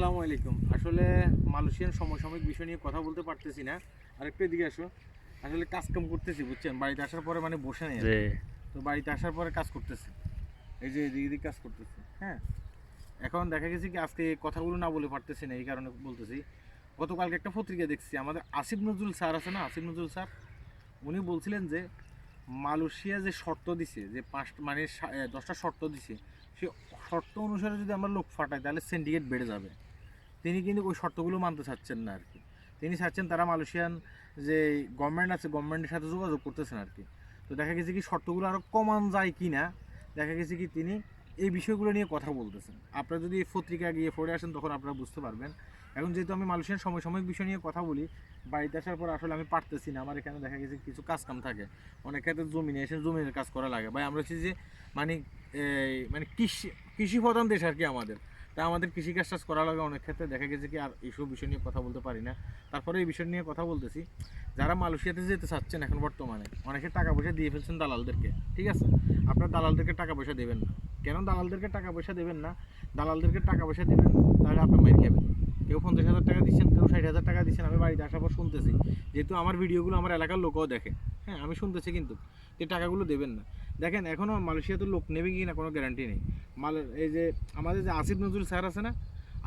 আসসালামু আলাইকুম। আসলে মালয়েশিয়ান সমসাময়িক বিষয় নিয়ে কথা বলতে পারতেছি না। আর একটু এদিকে আসো। আসলে কাজ কাম করতেছি বুঝছেন? বাড়িতে আসার পরে মানে বসে নেই তো বাড়িতে আসার পরে কাজ করতেছি। এই যে এদিকে এদিকে কাজ করতেছি হ্যাঁ? এখন দেখা গেছে কি আজকে কথাগুলো না বলে পারতেছি না এই কারণে বলতেছি। গতকালকে একটা পত্রিকা দেখছি আমাদের আসিফ নজরুল স্যার আছে না? আসিফ নজরুল স্যার উনি বলছিলেন যে মালয়েশিয়া যে শর্ত দিছে যে পাঁচ মানে দশটা শর্ত দিছে সে শর্ত অনুসারে যদি আমরা লোক ফাটাই তাহলে সিন্ডিকেট বেড়ে যাবে। তিনি কিন্তু ওই শর্তগুলো মানতে চাচ্ছেন না আর কি। তিনি চাচ্ছেন তারা মালয়েশিয়ান যে গভর্নমেন্ট আছে গভর্নমেন্টের সাথে যোগাযোগ করতেছেন আর কি। তো দেখা গেছে কি শর্তগুলো আরও কমান যায় কি না, দেখা গেছে কি তিনি এই বিষয়গুলো নিয়ে কথা বলতেছেন। আপনারা যদি এই পত্রিকা গিয়ে পড়ে আসেন, তখন আপনারা বুঝতে পারবেন। এখন যেহেতু আমি মালয়েশিয়ান সমসাময়িক বিষয় নিয়ে কথা বলি, বাড়িতে আসার পর আসলে আমি পারতেছি না। আমার এখানে দেখা গেছে কিছু কাজ কাম থাকে। অনেক ক্ষেত্রে জমিনে এসে জমিনের কাজ করা লাগে। ভাই, আমরা হচ্ছে যে মানে মানে কৃষি কৃষি প্রধান দেশ আর কি আমাদের। তা আমাদের কৃষি কাজ টাজ করা লাগে অনেক ক্ষেত্রে দেখা গেছে কি আর এইসব বিষয় নিয়ে কথা বলতে পারি না। তারপরে এই বিষয় নিয়ে কথা বলতেছি। যারা মালয়েশিয়াতে যেতে চাচ্ছেন এখন বর্তমানে, অনেকে টাকা পয়সা দিয়ে ফেলছেন দালালদেরকে, ঠিক আছে? আপনার দালালদেরকে টাকা পয়সা দেবেন না। কেন দালালদেরকে টাকা পয়সা দেবেন না? দালালদেরকে টাকা পয়সা দেবেন, তাহলে আপনি মেরে খাবেন। কেউ পঞ্চাশ হাজার টাকা দিচ্ছেন, কেউ ষাট হাজার টাকা দিচ্ছেন, আমি বাড়িতে আসার পর শুনতেছি। যেহেতু আমার ভিডিওগুলো আমার এলাকার লোকও দেখে। হ্যাঁ আমি শুনতেছি কিন্তু এই টাকাগুলো দেবেন না। দেখেন এখনও মালয়েশিয়াতে লোক নেবে কি না কোনো গ্যারান্টি নেই। মাল, এই যে আমাদের যে আসিফ নজরুল স্যার আছে না,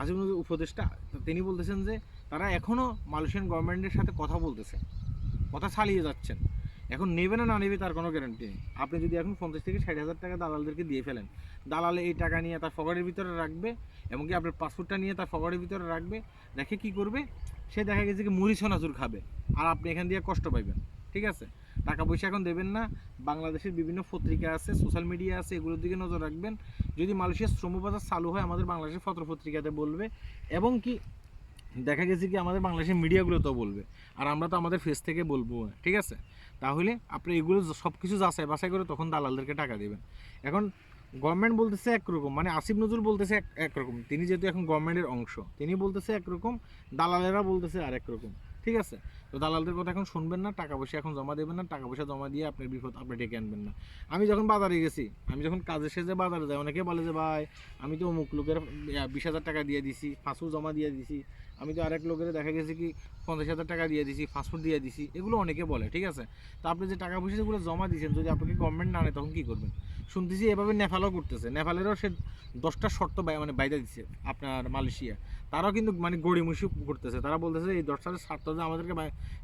আসিফ নজরুল উপদেষ্টা তিনি বলতেছেন যে তারা এখনও মালয়েশিয়ান গভর্নমেন্টের সাথে কথা বলতেছে, কথা চালিয়ে যাচ্ছেন। এখন নেবে না না নেবে তার কোনো গ্যারান্টি নেই। আপনি যদি এখন পঞ্চাশ থেকে ষাট হাজার টাকা দালালদেরকে দিয়ে ফেলেন, দালালে এই টাকা নিয়ে তার পকেটের ভিতরে রাখবে এবং কি আপনার পাসপোর্টটা নিয়ে তার পকেটের ভিতরে রাখবে দেখে কি করবে? সে দেখা গেছে কি মুড়ি সোনাচুর খাবে, আর আপনি এখান দিয়ে কষ্ট পাইবেন, ঠিক আছে? টাকা পয়সা এখন দেবেন না। বাংলাদেশের বিভিন্ন পত্রিকা আছে সোশ্যাল মিডিয়া আছে, এগুলোর দিকে নজর রাখবেন। যদি মালয়েশিয়ার শ্রমবাজার চালু হয়, আমাদের বাংলাদেশের পত্র পত্রিকাতে বলবে। এবং কি, দেখা গেছে কি, আমাদের বাংলাদেশের মিডিয়াগুলো তো বলবে। আর আমরা তো আমাদের ফেস থেকে বলব, ঠিক আছে? তাহলে আপনি এগুলো সব কিছু যাচাই বাছাই করে তখন দালালদেরকে টাকা দেবেন। এখন গভর্নমেন্ট বলতেছে একরকম মানে আসিফ নজরুল বলতেছে এক, একরকম। তিনি যেহেতু এখন গভর্নমেন্টের অংশ, তিনি বলতেছে একরকম, দালালেরা বলতেছে আর একরকম ঠিক আছে? তো দালালদের কথা এখন শুনবেন না, টাকা পয়সা এখন জমা দেবেন না, টাকা পয়সা জমা দিয়ে আপনার বিপদ, আপনি ডেকে আনবেন না। আমি যখন বাজারে গেছি, আমি যখন কাজে সেজে বাজারে যাই, অনেকে বলে যে, ভাই, আমি তো অমুক লোকের বিশ হাজার টাকা দিয়ে দিছি ফাঁসু জমা দিয়ে দিছি। আমি তো আরেক লোকের দেখা গেছে কি পঞ্চাশ হাজার টাকা দিয়ে দিছি ফাস্টফুড দিয়ে দিছি, এগুলো অনেকে বলে, ঠিক আছে? তো আপনি যে টাকা পয়সা যেগুলো জমা দিয়েছেন, যদি আপনাকে গভর্নমেন্ট না নেয়, তখন কী করবেন? শুনতেছি এভাবে নেপালও করতেছে নেপালেরও সে দশটা শর্ত মানে বাইরে দিচ্ছে আপনার মালয়েশিয়া। তারাও কিন্তু মানে গড়িমসি করতেছে, তারা বলতেছে এই দশটা শর্ত যে আমাদেরকে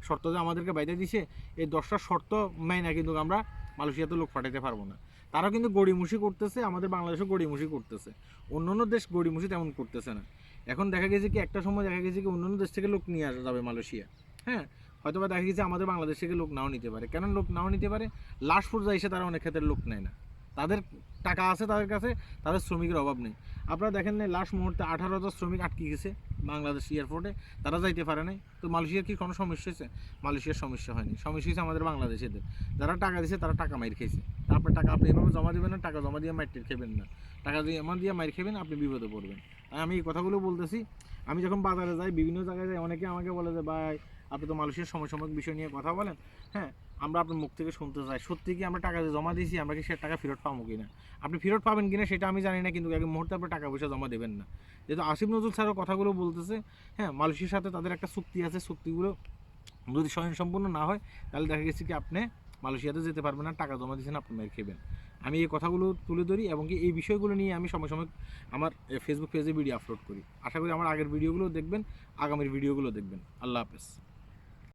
শর্ত যে আমাদেরকে বাইরে দিছে, এই দশটা শর্ত মেনে কিন্তু আমরা মালয়েশিয়াতে লোক পাঠাতে পারব না। তারাও কিন্তু গড়িমসি করতেছে, আমাদের বাংলাদেশও গড়িমসি করতেছে। অন্য অন্য দেশ গড়িমসি তেমন করতেছে না। এখন দেখা গেছে কি একটা সময় দেখা গেছে কি অন্যান্য অন্য দেশ থেকে লোক নিয়ে আসা যাবে মালয়েশিয়া। হ্যাঁ? হয়তো বা দেখা গেছে আমাদের বাংলাদেশ থেকে লোক নাও নিতে পারে। কেন লোক নাও নিতে পারে? লাস্ট পর্যায়ে এসে তারা অনেক ক্ষেত্রে লোক নেয় না। তাদের টাকা আছে তাদের কাছে, তাদের শ্রমিকের অভাব নেই। আপনারা দেখেন না লাস্ট মুহূর্তে আঠারো হাজার শ্রমিক আটকে গেছে বাংলাদেশ এয়ারপোর্টে তারা যাইতে পারে নাই। তো মালয়েশিয়ার কি কোনো সমস্যা হয়েছে? মালয়েশিয়ার সমস্যা হয়নি। সমস্যা হয়েছে আমাদের বাংলাদেশেদের যারা টাকা দিয়েছে তারা টাকা মাইর খেয়েছে। তা আপনার টাকা আপনি এভাবে জমা দেবেন না, টাকা জমা দিয়ে মাইর খেবেন না। টাকা দিয়ে এমন দিয়ে মাইর খেবেন, আপনি বিপদে পড়বেন। আমি এই কথাগুলো বলতেছি, আমি যখন বাজারে যাই, বিভিন্ন জায়গায় যাই, অনেকে আমাকে বলে যে, ভাই আপনি তো মানুষের সমসাময়িক বিষয় নিয়ে কথা বলেন হ্যাঁ আমরা আপনার মুখ থেকে শুনতে চাই। সত্যি কি আমরা টাকা জমা দিয়েছি, আমরা কি সে টাকা ফেরত পাবো কি না আপনি ফেরত পাবেন কিনা সেটা আমি জানি না, কিন্তু এক মুহূর্তে আপনি টাকা পয়সা জমা দেবেন না। যেহেতু আসিফ নজরুল স্যারও কথাগুলো বলতেছে হ্যাঁ মালয়েশিয়ার সাথে তাদের একটা চুক্তি আছে, চুক্তিগুলো যদি স্বয়ংসম্পূর্ণ না হয়, তাহলে দেখা গেছে কি আপনি মালয়েশিয়াতে যেতে পারবেন না, টাকা জমা দিয়েছেন, আপনি মেরে খেবেন। আমি এই কথাগুলো তুলে ধরি এবং কি এই বিষয়গুলো নিয়ে আমি সময় সময় আমার ফেসবুক পেজে ভিডিও আপলোড করি। আশা করি আমার আগের ভিডিওগুলো দেখবেন, আগামীর ভিডিওগুলো দেখবেন। আল্লাহ হাফেজ।